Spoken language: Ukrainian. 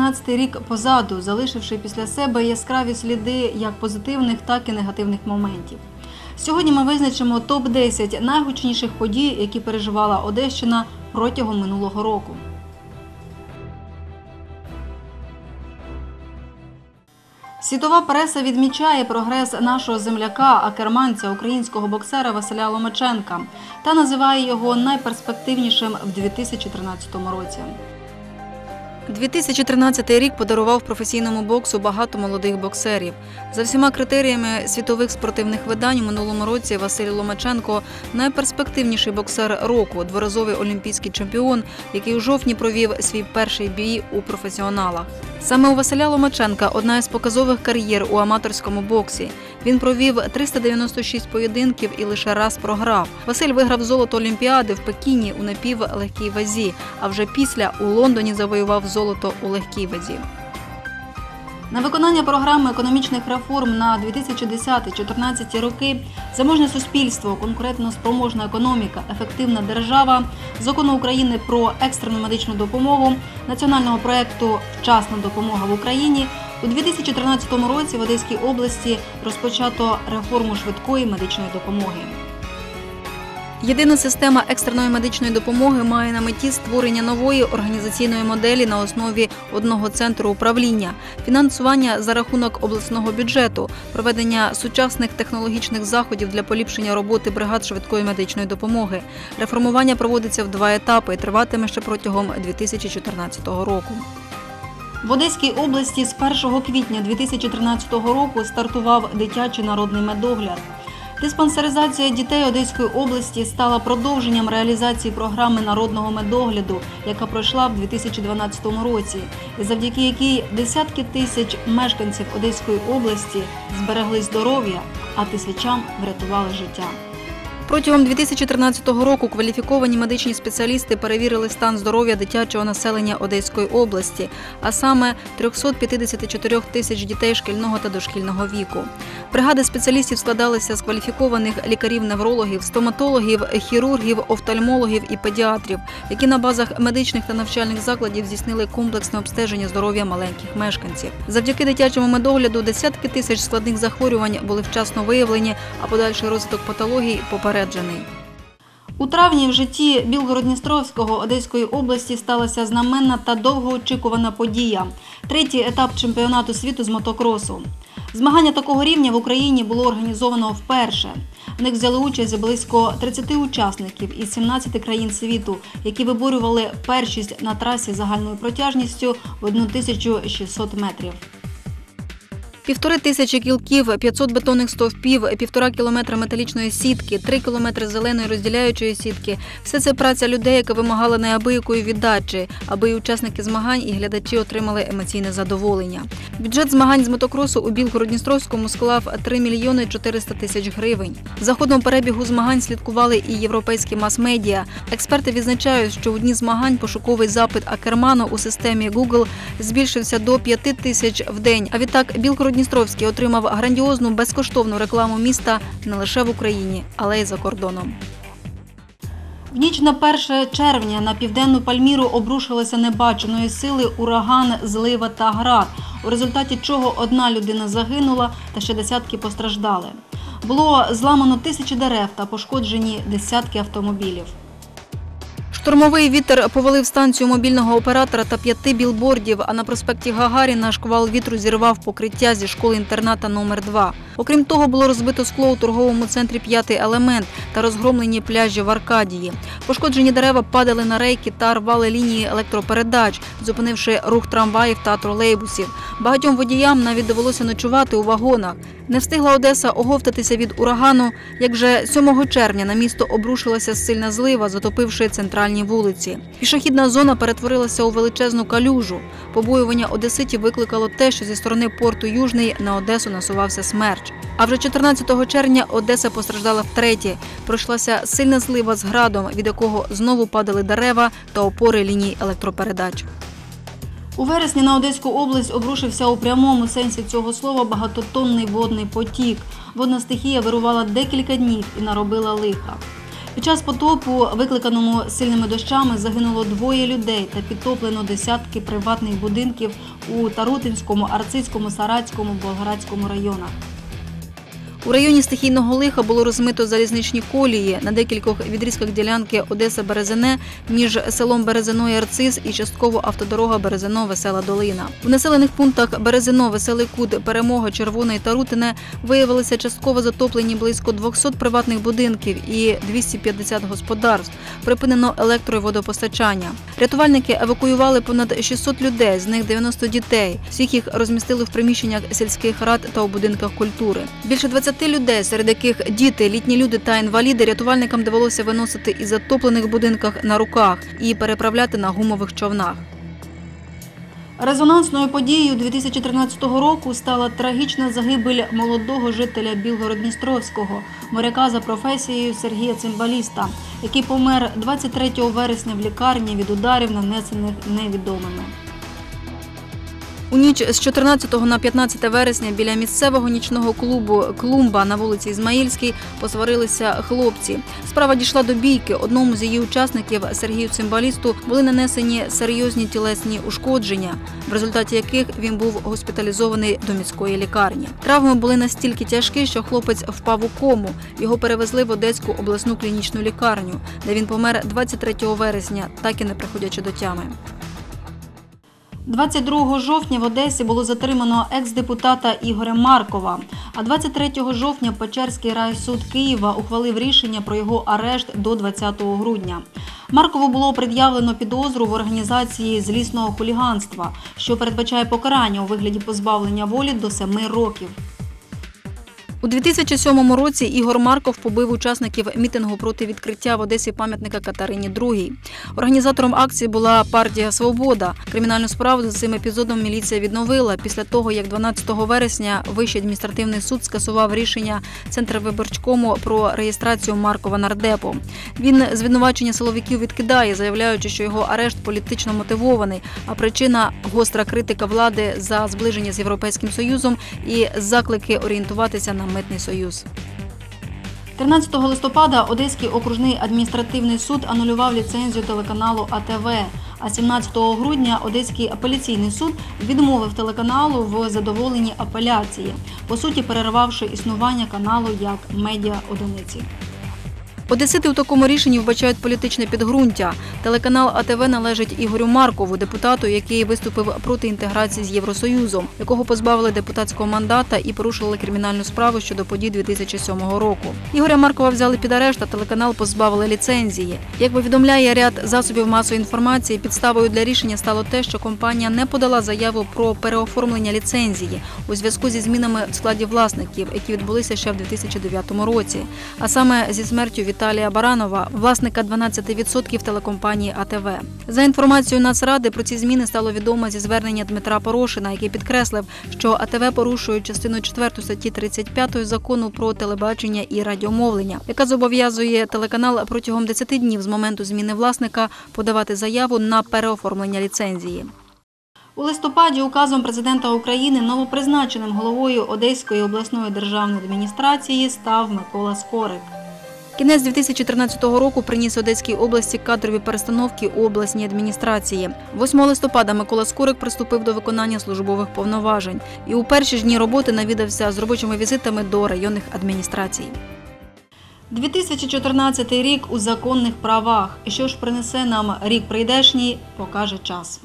2013 рік позаду, залишивши після себе яскраві сліди як позитивних, так і негативних моментів. Сьогодні ми визначимо топ-10 найгучніших подій, які переживала Одещина протягом минулого року. Світова преса відмічає прогрес нашого земляка, акерманця, українського боксера Василя Ломаченка та називає його найперспективнішим в 2013 році. 2013 рік подарував професійному боксу багато молодих боксерів. За всіма критеріями світових спортивних видань у минулому році Василь Ломаченко найперспективніший боксер року, дворазовий олімпійський чемпіон, який у жовтні провів свій перший бій у професіоналах. Саме у Василя Ломаченка одна із показових кар'єр у аматорському боксі. Він провів 396 поєдинків і лише раз програв. Василь виграв золото Олімпіади в Пекіні у напівлегкій вазі, а вже після у Лондоні завоював золото у легкій вазі. На виконання програми економічних реформ на 2010-2014 роки заможне суспільство, конкурентно спроможна економіка, ефективна держава, закону України про екстрену медичну допомогу, національного проекту Вчасна допомога в Україні у 2013 році в Одеській області розпочато реформу швидкої медичної допомоги. Єдина система екстреної медичної допомоги має на меті створення нової організаційної моделі на основі одного центру управління, фінансування за рахунок обласного бюджету, проведення сучасних технологічних заходів для поліпшення роботи бригад швидкої медичної допомоги. Реформування проводиться в два етапи і триватиме ще протягом 2014 року. В Одеській області з 1 квітня 2013 року стартував дитячий народний медогляд. Диспансеризація дітей Одеської області стала продовженням реалізації програми народного медогляду, яка пройшла в 2012 році, і завдяки якій десятки тисяч мешканців Одеської області зберегли здоров'я, а тисячам врятували життя. Протягом 2013 року кваліфіковані медичні спеціалісти перевірили стан здоров'я дитячого населення Одеської області, а саме 354 тисяч дітей шкільного та дошкільного віку. Бригади спеціалістів складалися з кваліфікованих лікарів-неврологів, стоматологів, хірургів, офтальмологів і педіатрів, які на базах медичних та навчальних закладів здійснили комплексне обстеження здоров'я маленьких мешканців. Завдяки дитячому медогляду десятки тисяч складних захворювань були вчасно виявлені, а подальший розвиток патологій попереджений. У травні в житті Білгород-Дністровського Одеської області сталася знаменна та довгоочікувана подія третій етап чемпіонату світу з мотокросу. Змагання такого рівня в Україні було організовано вперше. В них взяли участь близько 30 учасників із 17 країн світу, які виборювали першість на трасі загальною протяжністю в 1600 метрів. Півтори тисячі кілків, 500 бетонних стовпів, півтора кілометра металічної сітки, три кілометри зеленої розділяючої сітки. Все це праця людей, яка вимагала неабиякої віддачі, аби і учасники змагань і глядачі отримали емоційне задоволення. Бюджет змагань з мотокросу у Білгород-Дністровському склав 3 мільйони 400 тисяч гривень. За ходом перебігу змагань слідкували і європейські мас-медіа. Експерти відзначають, що у дні змагань пошуковий запит Акерману у системі Google збільшився до 5 тисяч в день. А відтак Білгород-Дністровський отримав грандіозну безкоштовну рекламу міста не лише в Україні, але й за кордоном. В ніч на 1 червня на південну Пальміру обрушилися небаченої сили ураган, злива та град, у результаті чого одна людина загинула та ще десятки постраждали. Було зламано тисячі дерев та пошкоджені десятки автомобілів. Штурмовий вітер повалив станцію мобільного оператора та п'яти білбордів, а на проспекті Гагаріна шквал вітру зірвав покриття зі школи-інтерната номер 2 Окрім того, було розбито скло у торговому центрі П'ятий елемент та розгромлені пляжі в Аркадії. Пошкоджені дерева падали на рейки та рвали лінії електропередач, зупинивши рух трамваїв та тролейбусів. Багатьом водіям навіть довелося ночувати у вагонах. Не встигла Одеса оговтатися від урагану, як вже 7 червня на місто обрушилася сильна злива, затопивши центральні вулиці. Пішохідна зона перетворилася у величезну калюжу. Побоювання одеситів викликало те, що зі сторони порту Южний на Одесу насувався смерч. А вже 14 червня Одеса постраждала втретє. Пройшлася сильна злива з градом, від якого знову падали дерева та опори ліній електропередач. У вересні на Одеську область обрушився у прямому сенсі цього слова багатотонний водний потік. Водна стихія вирувала декілька днів і наробила лиха. Під час потопу, викликаному сильними дощами, загинуло двоє людей та підтоплено десятки приватних будинків у Тарутинському, Арцизькому, Саратському, Болградському районах. У районі стихійного лиха було розмито залізничні колії на декількох відрізках ділянки Одеса-Березине між селом Березино і Арциз і частково автодорога Березино-Весела Долина. В населених пунктах Березино, Веселий Кут, Перемога, Червоне і Тарутине виявилися частково затоплені близько 200 приватних будинків і 250 господарств. Припинено електро- і водопостачання. Рятувальники евакуювали понад 600 людей, з них 90 дітей. Всіх їх розмістили в приміщеннях сільських рад та у будинках культури. Більше 20 людей, серед яких діти, літні люди та інваліди, рятувальникам довелося виносити із затоплених будинках на руках і переправляти на гумових човнах. Резонансною подією 2013 року стала трагічна загибель молодого жителя Білгород-Дністровського, моряка за професією Сергія Цимбаліста, який помер 23 вересня в лікарні від ударів, нанесених невідомими. У ніч з 14 на 15 вересня біля місцевого нічного клубу Клумба на вулиці Ізмаїльській посварилися хлопці. Справа дійшла до бійки. Одному з її учасників Сергію Цимбалісту були нанесені серйозні тілесні ушкодження, в результаті яких він був госпіталізований до міської лікарні. Травми були настільки тяжкі, що хлопець впав у кому. Його перевезли в Одеську обласну клінічну лікарню, де він помер 23 вересня, так і не приходячи до тями. 22 жовтня в Одесі було затримано екс-депутата Ігоря Маркова. А 23 жовтня Печерський райсуд Києва ухвалив рішення про його арешт до 20 грудня. Маркову було пред'явлено підозру в організації злісного хуліганства, що передбачає покарання у вигляді позбавлення волі до 7 років. У 2007 році Ігор Марков побив учасників мітингу проти відкриття в Одесі пам'ятника Катерині II. Організатором акції була партія Свобода. Кримінальну справу за цим епізодом міліція відновила після того, як 12 вересня Вищий адміністративний суд скасував рішення Центрвиборчкому про реєстрацію Маркова нардепу. Він звинувачення силовиків відкидає, заявляючи, що його арешт політично мотивований, а причина гостра критика влади за зближення з європейським союзом і заклики орієнтуватися на митний союз. 13 листопада Одеський окружний адміністративний суд анулював ліцензію телеканалу АТВ. А 17 грудня Одеський апеляційний суд відмовив телеканалу в задоволенні апеляції, по суті перервавши існування каналу як медіа одиниці. Одесити у такому рішенні вбачають політичне підґрунтя. Телеканал АТВ належить Ігорю Маркову, депутату, який виступив проти інтеграції з Євросоюзом, якого позбавили депутатського мандата і порушили кримінальну справу щодо подій 2007 року. Ігоря Маркова взяли під арешт, а телеканал позбавили ліцензії. Як повідомляє ряд засобів масової інформації, підставою для рішення стало те, що компанія не подала заяву про переоформлення ліцензії у зв'язку зі змінами в складі власників, які відбулися ще в 2009 році, а саме зі смертю Віталія Баранова, власника 12% телекомпанії АТВ. За інформацією Нацради про ці зміни стало відомо зі звернення Дмитра Порошина, який підкреслив, що АТВ порушує частину 4 статті 35 закону про телебачення і радіомовлення, яка зобов'язує телеканал протягом 10 днів з моменту зміни власника подавати заяву на переоформлення ліцензії. У листопаді указом президента України новопризначеним головою Одеської обласної державної адміністрації став Микола Скорик. Кінець 2013 року приніс Одеській області кадрові перестановки у обласній адміністрації. 8 листопада Микола Скорик приступив до виконання службових повноважень і у перші ж дні роботи навідався з робочими візитами до районних адміністрацій. 2014 рік у законних правах. Що ж принесе нам рік прийдешній, покаже час.